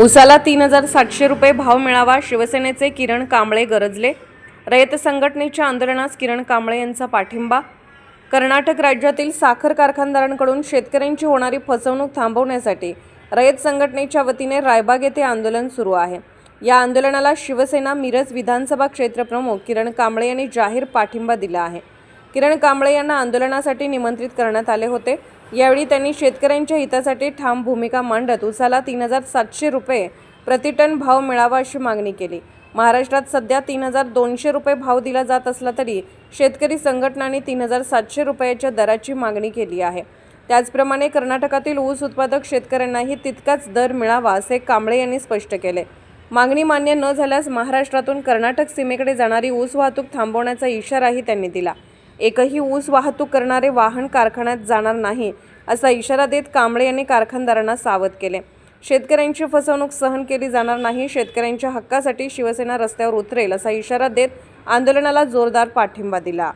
उसाला तीन हजार सातशे रुपये भाव मिळावा शिवसेनेचे किरण कांबळे गरजले. रयत संघटनेच्या आंदोलनास किरण कांबळे यांचा पाठिंबा. कर्नाटक राज्यातील साखर कारखानदारांकडून शेतकऱ्यांची होणारी फसवणूक थांबवण्यासाठी रयत संघटनेच्या वतीने रायबाग येथे आंदोलन सुरू आहे. या आंदोलनाला शिवसेना मिरज विधानसभा क्षेत्रप्रमुख किरण कांबळे यांनी जाहीर पाठिंबा दिला आहे. किरण कांबळे यांना आंदोलनासाठी निमंत्रित करण्यात आले होते. यावेळी त्यांनी शेतकऱ्यांच्या हितासाठी ठाम भूमिका मांडत उसाला तीन हजार सातशे रुपये प्रतिटन भाव मिळावा अशी मागणी केली. महाराष्ट्रात सध्या तीन हजार दोनशे रुपये भाव दिला जात असला तरी शेतकरी संघटनांनी तीन हजार सातशे रुपयाच्या दराची मागणी केली आहे. त्याचप्रमाणे कर्नाटकातील ऊस उत्पादक शेतकऱ्यांनाही तितकाच दर मिळावा असे कांबळे यांनी स्पष्ट केले. मागणी मान्य न झाल्यास महाराष्ट्रातून कर्नाटक सीमेकडे जाणारी ऊस वाहतूक थांबवण्याचा इशाराही त्यांनी दिला. एकही ऊस वाहतूक करणारे वाहन कारखान्यात जाणार नाही असा इशारा देत कांबळे यांनी कारखानदारांना सावध केले. शेतकऱ्यांची फसवणूक सहन केली जाणार नाही शेतकऱ्यांच्या हक्कासाठी शिवसेना रस्त्यावर उतरेल असा इशारा देत आंदोलनाला जोरदार पाठिंबा दिला.